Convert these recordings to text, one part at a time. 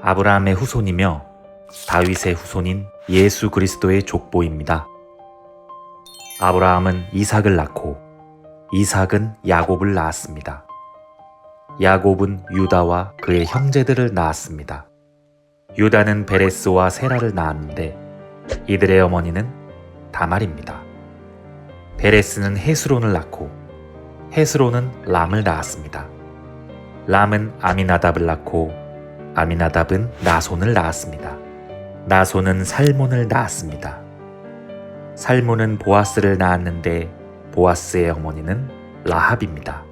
아브라함의 후손이며 다윗의 후손인 예수 그리스도의 족보입니다. 아브라함은 이삭을 낳고 이삭은 야곱을 낳았습니다. 야곱은 유다와 그의 형제들을 낳았습니다. 유다는 베레스와 세라를 낳았는데 이들의 어머니는 다말입니다. 베레스는 헤스론을 낳고 헤스론은 람을 낳았습니다. 람은 아미나답을 낳고 아미나답은 나손을 낳았습니다. 나손은 살몬을 낳았습니다. 살몬은 보아스를 낳았는데 보아스의 어머니는 라합입니다.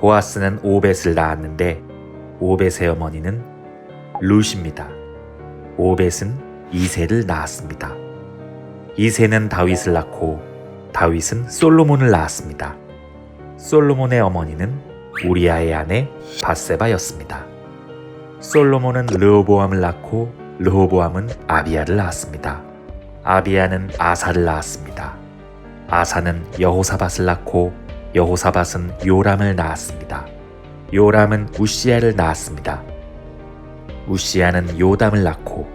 보아스는 오벳을 낳았는데 오벳의 어머니는 룻입니다. 오벳은 이세를 낳았습니다. 이세는 다윗을 낳고 다윗은 솔로몬을 낳았습니다. 솔로몬의 어머니는 우리아의 아내 바세바였습니다. 솔로몬은 르호보암을 낳고 르호보암은 아비야를 낳았습니다. 아비야는 아사를 낳았습니다. 아사는 여호사밧을 낳고 여호사밧은 요람을 낳았습니다. 요람은 우시야를 낳았습니다. 우시야는 요담을 낳고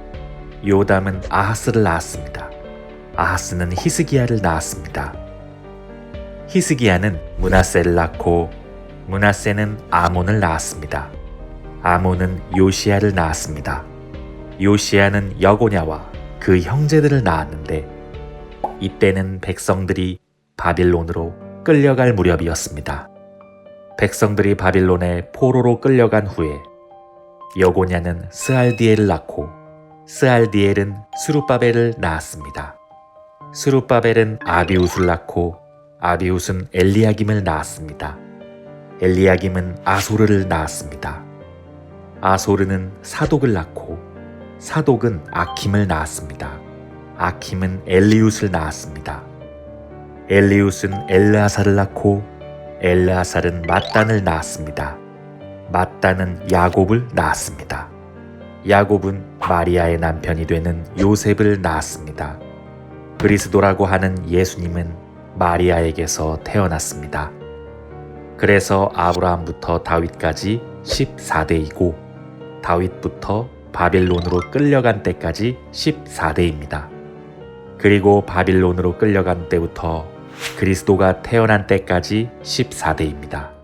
요담은 아하스를 낳았습니다. 아하스는 히스기야를 낳았습니다. 히스기야는 문하세를 낳고 문하세는 아몬을 낳았습니다. 아몬은 요시야를 낳았습니다. 요시야는 여고냐와 그 형제들을 낳았는데 이때는 백성들이 바빌론으로 끌려갈 무렵이었습니다. 백성들이 바빌론에 포로로 끌려간 후에 여고냐는 스알디엘을 낳고 스알디엘은 수룹바벨을 낳았습니다. 수룹바벨은 아비웃을 낳고 아비웃은 엘리야김을 낳았습니다. 엘리야김은 아소르를 낳았습니다. 아소르는 사독을 낳고 사독은 아킴을 낳았습니다. 아킴은 엘리웃을 낳았습니다. 엘리웃은 엘르아사를 낳고 엘르아살은 mat단을 낳았습니다. mat단은 야곱을 낳았습니다. 야곱은 마리아의 남편이 되는 요셉을 낳았습니다. 그리스도라고 하는 예수님은 마리아에게서 태어났습니다. 그래서 아브라함부터 다윗까지 14대이고 다윗부터 바빌론으로 끌려간 때까지 14대입니다. 그리고 바빌론으로 끌려간 때부터 그리스도가 태어난 때까지 14대입니다.